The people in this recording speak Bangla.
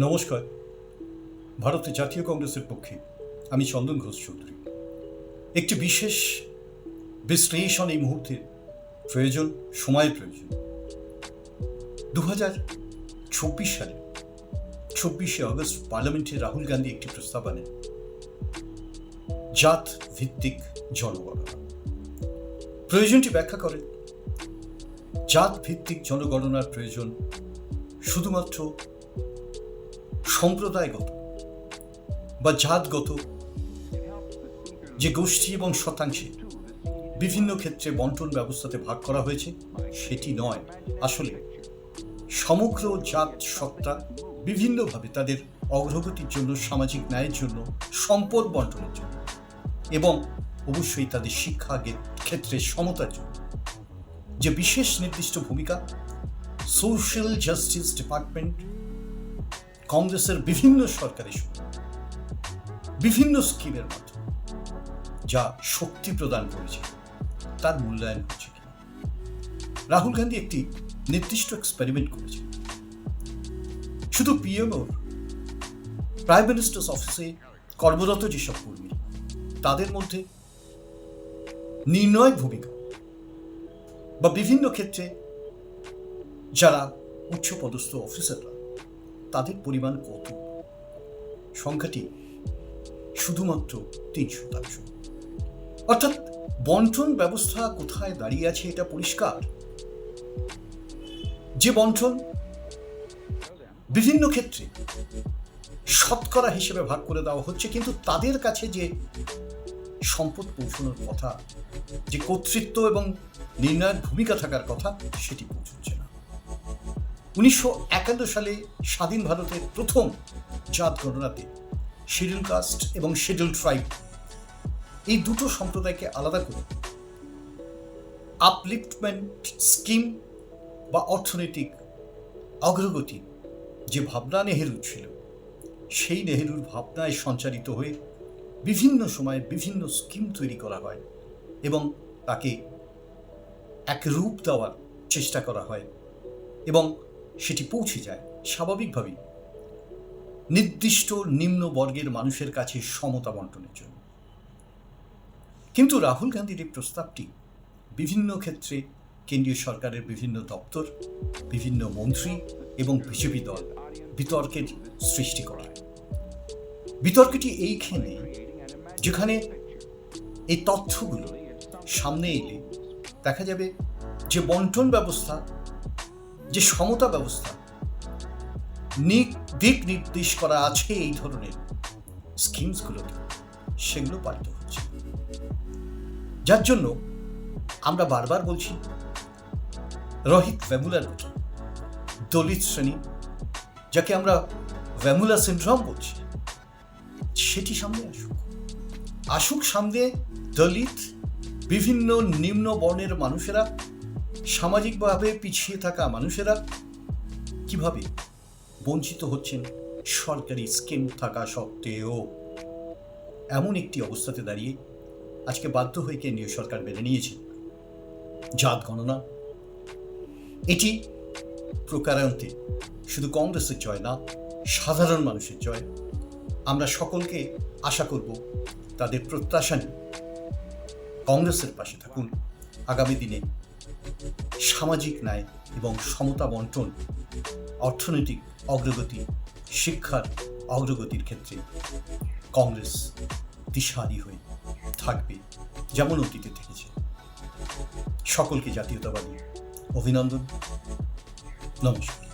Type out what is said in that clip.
নমস্কার। ভারতের জাতীয় কংগ্রেসের পক্ষে আমি চন্দন ঘোষ চৌধুরী। একটি বিশেষ বিশ্লেষণ এই মুহূর্তে প্রয়োজন, সময়ের প্রয়োজন। দু হাজার চব্বিশ সালে চব্বিশে আগস্ট পার্লামেন্টে রাহুল গান্ধী একটি প্রস্তাব আনেন জাত ভিত্তিক জনগণনা। প্রয়োজনটি ব্যাখ্যা করেন জাত ভিত্তিক জনগণনার প্রয়োজন শুধুমাত্র সম্প্রদায়গত বা জাতগত যে গোষ্ঠী এবং শতাংশে বিভিন্ন ক্ষেত্রে বন্টন ব্যবস্থাতে ভাগ করা হয়েছে, সেটি নয়। আসলে সমগ্র জাত সত্তা বিভিন্নভাবে তাদের অগ্রগতির জন্য, সামাজিক ন্যায়ের জন্য, সম্পদ বন্টনের জন্য এবং অবশ্যই তাদের শিক্ষা ক্ষেত্রে সমতার জন্য। যে বিশেষ নির্দিষ্ট ভূমিকা সোশ্যাল জাস্টিস ডিপার্টমেন্ট কংগ্রেসের বিভিন্ন সরকারি বিভিন্ন স্কিমের মাধ্যমে যা শক্তি প্রদান করেছে, তার মূল্যায়ন হচ্ছে কিনা? রাহুল গান্ধী একটি নির্দিষ্ট এক্সপেরিমেন্ট করেছে শুধু পিএমওর প্রাইম মিনিস্টার্স অফিসে কর্মরত যেসব কর্মী তাদের মধ্যে নির্ণয় ভূমিকা বা বিভিন্ন ক্ষেত্রে যারা উচ্চপদস্থ অফিসাররা তাদের পরিমাণ কত সংখ্যাটি শুধুমাত্র তিন শতাংশ। অর্থাৎ বন্টন ব্যবস্থা কোথায় দাঁড়িয়ে আছে এটা পরিষ্কার? যে বন্টন বিভিন্ন ক্ষেত্রে শতকরা হিসেবে ভাগ করে দেওয়া হচ্ছে, কিন্তু তাদের কাছে যে সম্পদ পৌঁছানোর কথা, যে কর্তৃত্ব এবং নির্ণায়ক ভূমিকা থাকার কথা, সেটি পৌঁছচ্ছে উনিশশো একান্ন সালে স্বাধীন ভারতের প্রথম জাত গণনাতে শিডিউল কাস্ট এবং শিডিউল ট্রাইব এই দুটো সম্প্রদায়কে আলাদা করে আপলিফটমেন্ট স্কিম বা অর্থনৈতিক অগ্রগতি যে ভাবনা নেহেরুর ছিল, সেই নেহেরুর ভাবনায় সঞ্চারিত হয়ে বিভিন্ন সময়ে বিভিন্ন স্কিম তৈরি করা হয় এবং তাকে এক রূপ দেওয়ার চেষ্টা করা হয় এবং সেটি পৌঁছে যায় স্বাভাবিকভাবেই। নির্দিষ্ট নিম্ন বর্গের মানুষের কাছে সমতা বন্টনের জন্য। কিন্তু রাহুল গান্ধীর এই প্রস্তাবটি বিভিন্ন ক্ষেত্রে কেন্দ্রীয় সরকারের বিভিন্ন দপ্তর, বিভিন্ন মন্ত্রী এবং বিজেপি দল বিতর্কের সৃষ্টি করায়। বিতর্কটি এইখানে যেখানে এই তথ্যগুলো সামনে এলে দেখা যাবে যে বন্টন ব্যবস্থা যে সমতা ব্যবস্থা। দিক নির্দেশ করা আছে এই ধরনের স্কিমসগুলোতে সেগুলো পালিত হচ্ছে। যার জন্য আমরা বারবার বলছি, রোহিত ভ্যামুলার মতো দলিত শ্রেণি, যাকে আমরা ভ্যামুলা সিন্ড্রম বলছি, সেটি সামনে আসুক। আসুক সামনে দলিত, বিভিন্ন নিম্ন বর্ণের মানুষেরা সামাজিকভাবে পিছিয়ে থাকা মানুষেরা কীভাবে বঞ্চিত হচ্ছেন? সরকারি স্কিম থাকা সত্ত্বেও এমন একটি অবস্থাতে দাঁড়িয়ে আজকে বাধ্য হয়ে কেন্দ্রীয় সরকার মেনে নিয়েছে জাত গণনা। এটি প্রকারান্তে শুধু কংগ্রেসের জয় না, সাধারণ মানুষের জয়। আমরা সকলকে আশা করব তাদের প্রত্যাশা নিয়ে কংগ্রেসের পাশে থাকুন। আগামী দিনে সামাজিক ন্যায় এবং সমতা বন্টন, অর্থনৈতিক অগ্রগতি, শিক্ষার অগ্রগতির ক্ষেত্রে কংগ্রেস দিশারি হয়ে থাকবে যেমন অতীতে থেকেছে। সকলকে জাতীয়তাবাদী অভিনন্দন। নমস্কার।